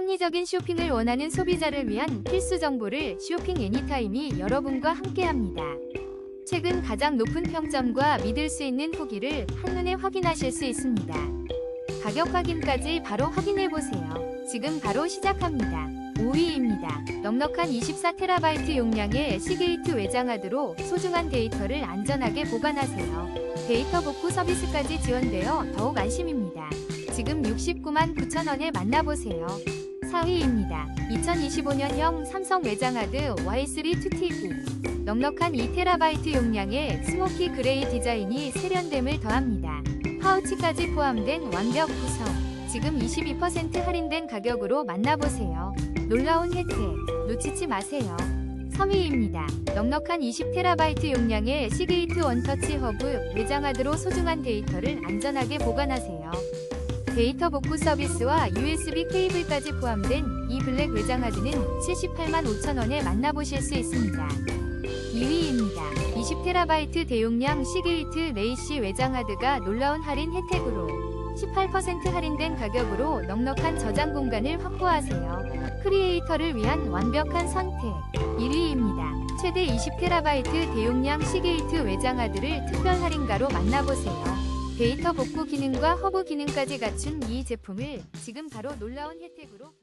합리적인 쇼핑을 원하는 소비자를 위한 필수 정보를 쇼핑 애니타임이 여러분과 함께합니다. 최근 가장 높은 평점과 믿을 수 있는 후기를 한눈에 확인하실 수 있습니다. 가격 확인까지 바로 확인해 보세요. 지금 바로 시작합니다. 5위입니다. 넉넉한 24TB 용량의 시게이트 외장하드로 소중한 데이터를 안전하게 보관하세요. 데이터 복구 서비스까지 지원되어 더욱 안심입니다. 지금 69만 9천원에 만나보세요. 4위입니다. 2025년형 삼성 외장하드 Y3 2TB 넉넉한 2TB 용량의 스모키 그레이 디자인이 세련됨을 더합니다. 파우치까지 포함된 완벽 구성. 지금 22% 할인된 가격으로 만나보세요. 놀라운 혜택 놓치지 마세요. 3위입니다. 넉넉한 20TB 용량의 시게이트 원터치 허브 외장하드로 소중한 데이터를 안전하게 보관하세요. 데이터 복구 서비스와 USB 케이블까지 포함된 이 블랙 외장하드는 78만 5천원에 만나보실 수 있습니다. 2위입니다. 20TB 대용량 시게이트 레이시 외장하드가 놀라운 할인 혜택으로 18% 할인된 가격으로 넉넉한 저장 공간을 확보하세요. 크리에이터를 위한 완벽한 선택 1위입니다. 최대 20TB 대용량 시게이트 외장하드를 특별 할인가로 만나보세요. 데이터 복구 기능과 허브 기능까지 갖춘 이 제품을 지금 바로 놀라운 혜택으로